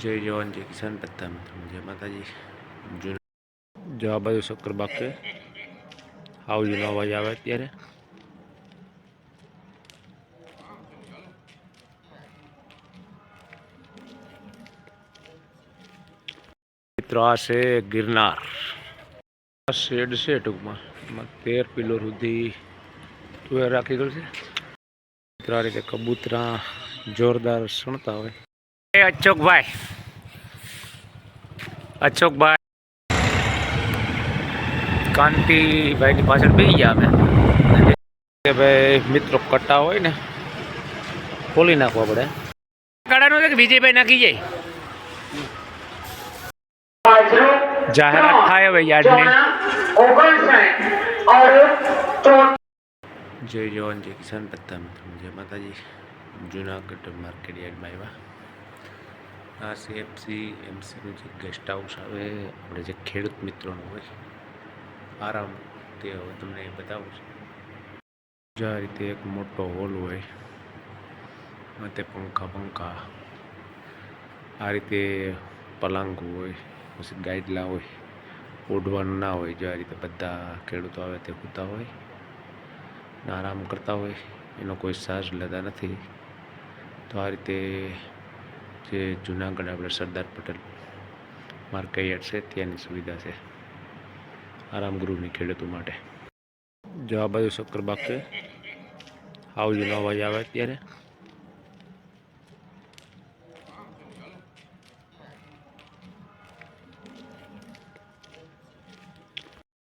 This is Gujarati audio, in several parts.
જય જવાન, જય કિસાન બધા જય માતાજી. જૂના જો બાજુ શક્કરબાગ છે. આવજીનો અવાજ આવે અત્યારે. મિત્રો, આ છે ગિરનાર. આ શેડ છે ટૂંકમાં. એમાં તેર પિલો સુધી તુવેર રાખી ગયું છે. મિત્રો, આ રીતે કબૂતરા જોરદાર સણતા હોય. એ અચોકભાઈ. અચોકભાઈ. કાંતિભાઈની પાછળ બેસી ગયા અમે. કે ભાઈ મિત્રો કટ્ટા હોય ને ખોલી નાખો આપણે. કડાનું છે કે વિજયભાઈ નાખી જાય? જાહેરાત થાય હવે યાદની જય જવાન જય કિસાન પત્તા મિત્રો જય માતાજી. જુનાગઢ માર્કેટ યાર્ડમાં આવ્યા. આ સીએફસી એમસીનું જે ગેસ્ટ હાઉસ આવે, આપણે જે ખેડૂત મિત્રોનું હોય, આરામ તે હવે તમને એ બતાવું છું. આ રીતે એક મોટો હોલ હોય તે પંખા પંખા, આ રીતે પલંગ હોય, પછી ગાઈડલા હોય, ઓઢવાનું ના હોય, જો આ રીતે બધા ખેડૂતો આવે તે હોતા હોય આરામ કરતા હોય, એનો કોઈ ચાર્જ લેતા નથી, તો આ રીતે જે જુનાગઢ આપણે સરદાર પટેલ માર્કેટ છે, ત્યાંની સુવિધા છે. આરામગૃહની ખેડૂતો માટે. જો આ બાજુ શક્કરબાગ છે. આવજીનો અવાજ આવે અત્યારે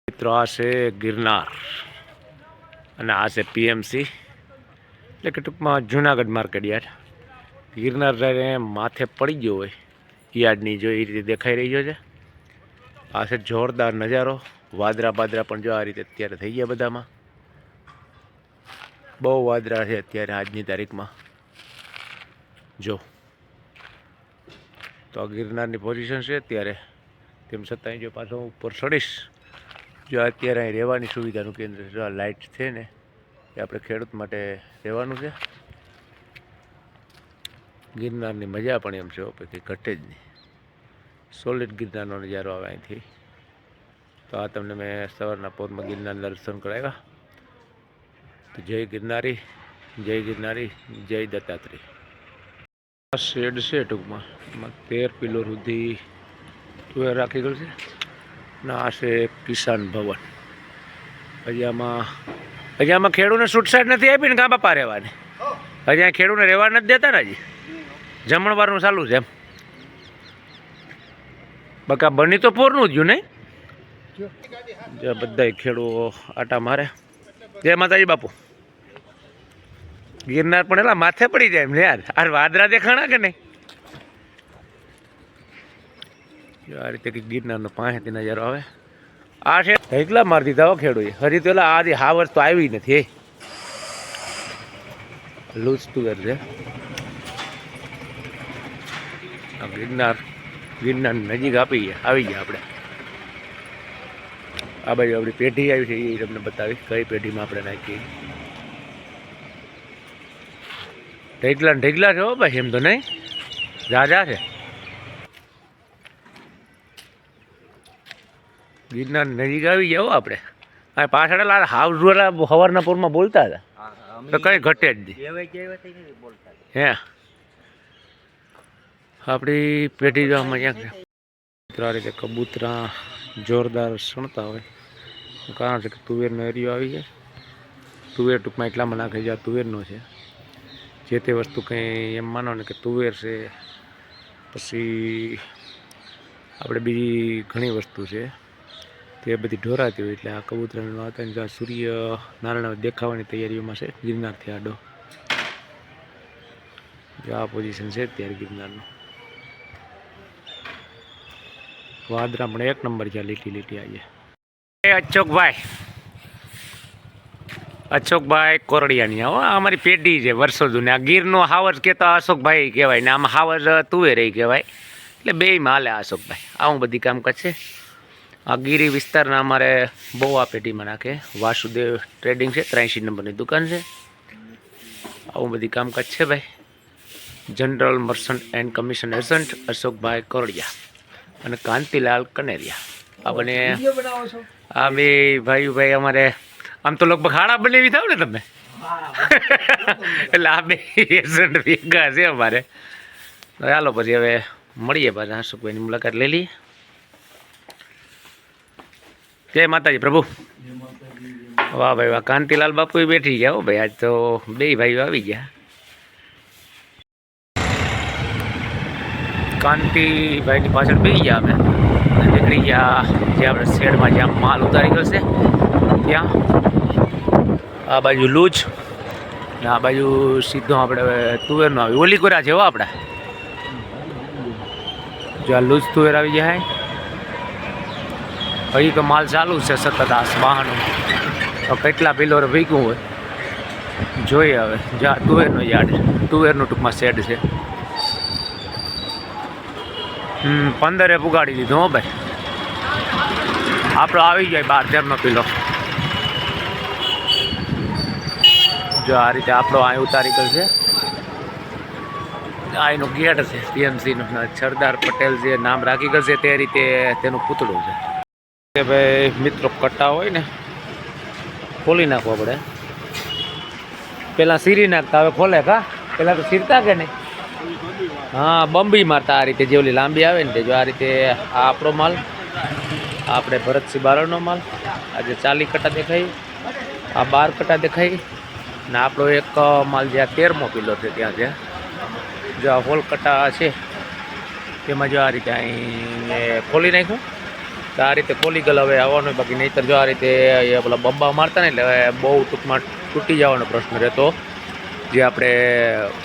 મિત્રો, આ છે ગિરનાર અને આ છે પીએમસી. એટલે કે ટૂંકમાં જુનાગઢ માર્કેટ યાર્ડ. ગિરનાર માથે પડી ગયો હોય, યાર્ડની જો એ રીતે દેખાઈ રહ્યો છે. આ છે જોરદાર નજારો. વાદરા બાદરા પણ જો આ રીતે અત્યારે થઈ ગયા બધામાં. બહુ વાદરા છે અત્યારે આજની તારીખમાં. જો. તો આ ગિરનારની પોઝિશન છે અત્યારે. તેમ છતાંય જો પાછો હું ઉપર ચડીશ, જો અત્યારે અહીં રહેવાની સુવિધાનું કેન્દ્ર છે, જો આ લાઇટ છે ને, એ આપણે ખેડૂત માટે રહેવાનું છે. ગિરનારની મજા પણ એમ છે પછી ઘટે જ નહીં. સોલિડ ગિરનારનો નજારો આવે અહીંથી. તો આ તમને મેં સવારના પોરમાં ગિરનાર દર્શન કરાવ્યા. તો જય ગિરનારી જય ગિરનારી, જય દત્તાત્રેય. આ શેડ છે ટૂંકમાં. એમાં તેર પિલો સુધી તુવેર રાખી ગયું છે. ને આ છે કિસાન ભવન. હજી આમાં ખેડૂને છૂટછાટ નથી આપી ને કાં બાપા રહેવાની. હજી ખેડૂને રહેવા નથી દેતા ને હજી. જમણવારનું ચાલુ છે એમ. બકા, બની તો પોરનું જ નહીં જે બધા ખેડૂતો આટા મારે. જય માતાજી બાપુ. ગિરનાર પણ એલા માથે પડી જાય એમ યાર. આ વાદરા દેખાણા કે નહીં? આ રીતે કંઈક ગિરનારનો પાંચથી નજારો આવે. આ છે. ઢેકલા મારી દીધા હો ખેડૂએ. હજી તો એલા આથી હાવર તો આવી નથી લૂજ તુવેર છે. ગિરનાર ગિરનાર નજીક આપી ગયા આવી ગયા આપણે. આ બાજુ આપણી પેઢી આવી છે એ તમને બતાવીશ કઈ પેઢીમાં આપણે નાખીએ. ઢેકલા ને ઢેકલા છે ભાઈ એમ તો નહીં? રાજા છે. ગિરનાર નજીક આવી ગયા હો આપણે. આ પાછળ હાવ હાઉસ વાળા સવારના પૂરમાં બોલતા હતા. તો કઈ ઘટે જ નહીં. હે? આપણી પેઢી જો આમાં ક્યાંક કબૂતરા જોરદાર સણતા હોય. કારણ છે કે તુવેરનો એરિયો આવી જાય તુવેર ટૂંકમાં એટલામાં નાખે જે આ તુવેરનો છે. જે તે વસ્તુ કંઈ એમ માનો ને કે તુવેર છે, પછી આપણે બીજી ઘણી વસ્તુ છે. તે બધી ઢોરાતી હોય એટલે આ કબૂતરાનું વાતાવરણ જ્યાં સૂર્ય નારાયણ દેખાવાની તૈયારીઓમાં છે. ગિરનારથી આડો. જો આ પોઝિશન છે અત્યારે ગિરનારનું. વાદરા પણ એક નંબર છે લીટી લીટી આવી એ અચોકભાઈ અશોકભાઈ કોરડિયાની, હો, આ અમારી પેઢી છે વર્ષો જૂની. આ ગીરનો હાવજ કહેતા અશોકભાઈ કહેવાય ને આમ હાવજ તુવેર કહેવાય. એટલે બેયમાં આ અશોકભાઈ. આવું બધી કામ છે. આ ગીરી વિસ્તારના અમારે બહુ આ પેઢીમાં નાખે. વાસુદેવ ટ્રેડિંગ છે ત્ર્યાસી નંબરની દુકાન છે. આવું બધી કામકાજ છે ભાઈ. General merchant and commission agent Ashokbhai Kordiya. અને કાંતિલાલ કનેરિયા. આ બને આ બે ભાઈ ભાઈ અમારે આમ તો લગભગ હાડા બનાવી થાવ ને તમે? એટલે આ બે એજન્ટ ભેગા છે અમારે. ચાલો પછી હવે મળીએ પાછા. અશોકભાઈની મુલાકાત લઈ લઈએ. જય માતાજી પ્રભુ. વાહ ભાઈ વાહ. કાંતિલાલ બાપુ બેઠી ગયા હો ભાઈ. આજ તો બે ભાઈઓ આવી ગયા. કાંતિભાઈની પાછળ બે ગયા અમે. નીકળી ગયા જે આપણે શેડમાં જ્યાં માલ ઉતારી ગયો છે, ત્યાં. આ બાજુ લૂજ. ને આ બાજુ સીધો આપણે તુવેરનો આવી ઓલી કોરા છે આપણે. જો આ લૂજ તુવેર આવી જાય હજી તો માલ ચાલુ છે સતત આ વાહનો. તો કેટલા પિલોર ભીગું હોય? જોઈએ હવે. જ્યાં તુવેરનો યાર્ડ તુવેરનું ટૂંકમાં શેડ છે. પંદરે પુગાડી દીધું હો ભાઈ. આપણો આવી જાય બાર તેરનો કિલો જો આ રીતે આપણો અહીં ઉતારી ગયો છે. આ એનો ગેટ છે, પીએમસીનો. સરદાર પટેલ જે નામ રાખી ગયો છે, તે રીતે તેનું પૂતળું છે. કે ભાઈ, મિત્રો કટ્ટા હોય ને, ખોલી નાખવા પડે. પેલા સીરી નાખતા, હવે ખોલે કા? પેલા તો સીરતા કે નહીં? હા, બંબી મારતા આ રીતે જે ઓલી લાંબી આવે ને તે જો આ રીતે આ આપણો માલ, આપણે ભરતસિંહ બારણનો માલ, આજે ચાલી કટા દેખાય, આ બાર કટા દેખાય, ને આપણો એક માલ જે આ તેરમો કિલો છે ત્યાં છે જો આ હોલ કટા છે, તેમાં જો આ રીતે અહીં ખોલી નાખ્યું, તો આ રીતે ખોલી ગયેલ, હવે આવવાનું. બાકી નહીંતર જો આ રીતે પેલા બંબા મારતા ને એટલે બહુ ટૂંકમાં તૂટી જવાનો પ્રશ્ન રહેતો જે આપણે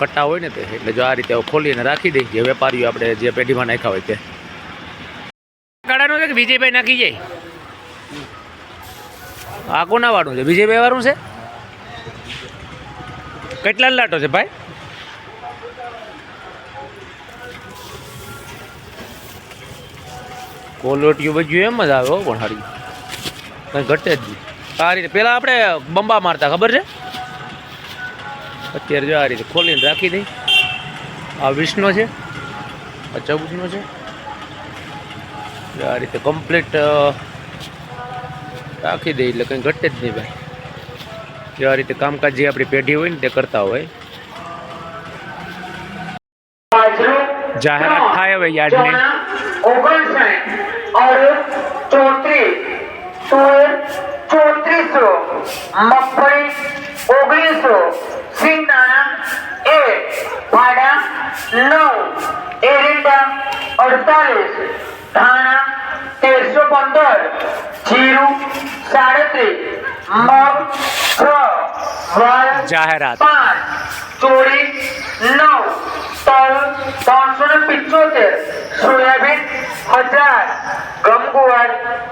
કટ્ટા હોય ને તે, એટલે જો આ રીતે ખોલીને રાખી દઈએ. જે વેપારીઓ આપણે જે પેઢીમાં નાખ્યા હોય તે. કાળાનું છે કે વિજયભાઈ નાખી જાય? આ કોના વાળું છે? વિજયભાઈ વાળું છે? કેટલા લાટો છે ભાઈ? કોલોટીઓ બધું એમ જ આવે પણ હારી. કંઈ ઘટે જ નહીં. આ રીતે પહેલાં આપણે બંબા મારતા, ખબર છે? અત્યારે જો આ રીતે ખોલીને રાખી દઈ. આ વીસનો છે, આ ચૌદનો છે. આ રીતે કમ્પ્લીટ રાખી દઈ એટલે કંઈ ઘટે જ નહીં ભાઈ. જો આ રીતે કામકાજ જે આપણી પેઢી હોય ને તે કરતા હોય. જાહેરાત થાય હવે યાદની ચોત્રીસો મગફળી ઓગણીસો સિંગદાણા એક ભાડા નવ એરંડા અડતાલીસ ધાણા તેરસો પંદર જીરું સાડત્રીસ મગ છ વાલ જાહેરાત પાંચ ચોરી નવ તલ ત્રણસો ને પિચોતેર સોયાબીન હજાર ગમગુવાર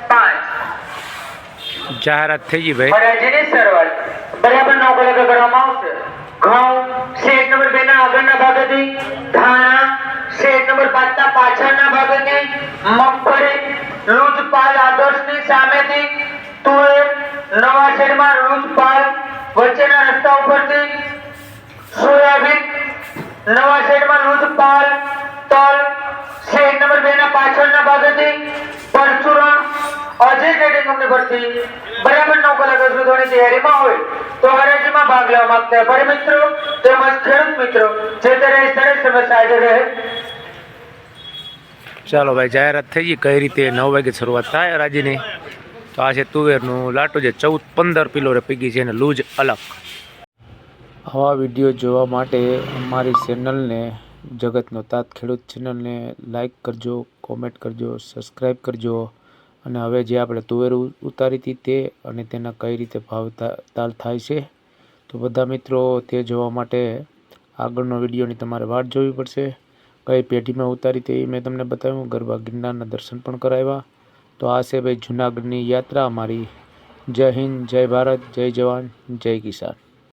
પાંચ જાહેરાત થઈ ગઈ ભાઈ હરાજીની શરૂઆત બરાબર નવ કલાકે કરવામાં આવશે ઘઉં શેડ નંબર બે ના આગળના ભાગેથી, ધાણા શેડ નંબર પાંચ ના પાછળના ભાગેથી, મગફળી લૂજપાલ આદર્શની સામેથી, તુવેર નવા શેડમાં લૂજપાલ વચ્ચેના રસ્તા ઉપરથી સોયાબીન નવા શેડમાં લૂજપાલ તલ શેડ નંબર બે ના પાછળના ભાગેથી અજય ટ્રેડિંગ કંપની પરથી બરાબર નવ કલાક શોધવાની તૈયારીમાં હોય તો હરાજીમાં ભાગ લેવા માંગતા હોય મિત્રો તેમજ ખેડૂત મિત્રો જે તે રહે સમસ્યા હાજર રહે. ચાલો ભાઈ જાહેરાત થઈ ગઈ. કઈ રીતે નવ વાગે શરૂઆત થાય હરાજીની? તો આ છે તુવેરનું લાટુ જે ચૌદ પંદર પિલોરે પીગી છે અને લૂજ અલગ. આવા વીડિયો જોવા માટે અમારી ચેનલને જગતનો તાત ખેડૂત ચેનલને લાઈક કરજો કોમેન્ટ કરજો સબસ્ક્રાઈબ કરજો. અને હવે જે આપણે તુવેર ઉતારી હતી તે અને તેના કઈ રીતે ભાવ તાલ થાય છે, તો બધા મિત્રો તે જોવા માટે આગળનો વિડીયોની તમારે વાટ જોવી પડશે. કઈ પેઢીમાં ઉતારી તે મેં તમને બતાવ્યું. ગરબા ગિરનારના દર્શન પણ કરાવ્યા. તો આ છે ભાઈ જુનાગઢની યાત્રા અમારી. જય હિન્દ, જય ભારત, જય જવાન, જય કિસાન.